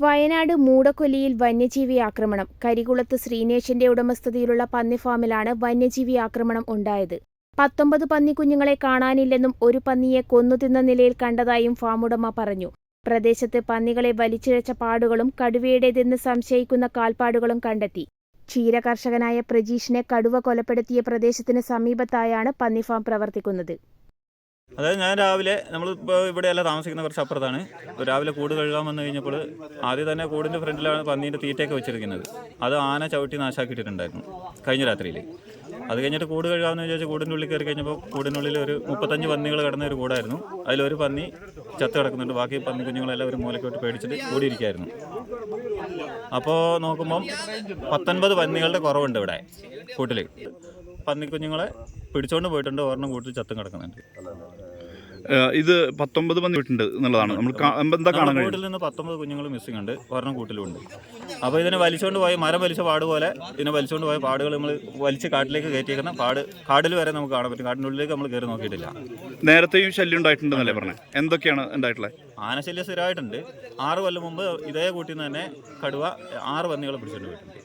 വയനാട് മൂടക്കൊല്ലിയിൽ വന്യജീവി ആക്രമണം. കരികുളത്ത് ശ്രീനേഷിന്റെ ഉടമസ്ഥതയിലുള്ള പന്നി ഫാമിലാണ് വന്യജീവി ആക്രമണം ഉണ്ടായത്. പത്തൊമ്പത് പന്നിക്കുഞ്ഞുങ്ങളെ കാണാനില്ലെന്നും ഒരു പന്നിയെ കൊന്നുതിന്ന നിലയിൽ കണ്ടതായും ഫാമുടമ പറഞ്ഞു. പ്രദേശത്ത് പന്നികളെ വലിച്ചിഴച്ച പാടുകളും കടുവയുടേതെന്ന് സംശയിക്കുന്ന കാൽപ്പാടുകളും കണ്ടെത്തി. ക്ഷീര കർഷകനായ പ്രജീഷിനെ കടുവ കൊലപ്പെടുത്തിയ പ്രദേശത്തിന് സമീപത്തായാണ് പന്നിഫാം പ്രവർത്തിക്കുന്നത്. അതായത് ഞാൻ രാവിലെ നമ്മളിപ്പോൾ ഇവിടെയല്ല താമസിക്കുന്ന കുറച്ച് അപ്പുറത്താണ് രാവിലെ കൂട് കഴുകാൻ വന്നു കഴിഞ്ഞപ്പോൾ ആദ്യം തന്നെ കൂടിന്റെ ഫ്രണ്ടിലാണ് പന്നീന്റെ തീറ്റയൊക്കെ വെച്ചിരിക്കുന്നത്. അത് ആന ചവിട്ടി നാശാക്കിയിട്ടുണ്ടായിരുന്നു കഴിഞ്ഞ രാത്രിയിൽ അത് കഴിഞ്ഞിട്ട് കൂട് കഴുകാമെന്ന് വിചാരിച്ച് കൂടിന്റെ ഉള്ളിൽ കയറി കഴിഞ്ഞപ്പോൾ കൂടിനുള്ളിൽ ഒരു മുപ്പത്തഞ്ച് പന്നികൾ കിടന്ന ഒരു കൂടായിരുന്നു. അതിലൊരു പന്നി ചത്ത് കിടക്കുന്നുണ്ട്. ബാക്കി പന്നി കുഞ്ഞുങ്ങളെല്ലാം ഒരു മൂലക്കോട്ട് പേടിച്ചിട്ട് കൂടിയിരിക്കുകയായിരുന്നു. അപ്പോൾ നോക്കുമ്പം പത്തൊൻപത് പന്നികളുടെ കുറവുണ്ട് ഇവിടെ കൂട്ടിൽ പന്നിക്കുഞ്ഞുങ്ങളെ പിടിച്ചോണ്ട് പോയിട്ടുണ്ട്. ഒരെണ്ണം കൂട്ടിൽ ചത്തും കിടക്കുന്നുണ്ട്. ഇത് പത്തൊമ്പത് പന്നി വീട്ടുണ്ട് എന്നുള്ളതാണ്. നമ്മൾ എന്താ കാണാൻ കഴിയും നിന്ന് പത്തൊമ്പത് കുഞ്ഞുങ്ങൾ മിസ്സിംഗ് ഉണ്ട്. ഒരെണ്ണം കൂട്ടിലുണ്ട് അപ്പോൾ ഇതിനെ വലിച്ചുകൊണ്ട് പോയി മരം വലിച്ച പാട് പോലെ ഇതിനെ വലിച്ചുകൊണ്ട് പോയ പാടുകൾ നമ്മൾ വലിച്ച് കാട്ടിലേക്ക് കയറ്റിയേക്കുന്ന പാട് കാടിൽ വരെ നമുക്ക് കാണാൻ പറ്റും. കാടിനുള്ളിലേക്ക് നമ്മൾ കയറി നോക്കിയിട്ടില്ല. നേരത്തെയും ശല്യം ഉണ്ടായിട്ടുണ്ടെന്നല്ലേ പറഞ്ഞത് എന്തൊക്കെയാണ് ഉണ്ടായിട്ടുള്ളത് ആനശല്യം സ്ഥിരമായിട്ടുണ്ട്. ആറ് കൊല്ലം മുമ്പ് ഇതേ കൂട്ടിൽ നിന്ന് തന്നെ കടുവ ആറ് പന്നികളെ പിടിച്ചുകൊണ്ട് പോയിട്ടുണ്ട്.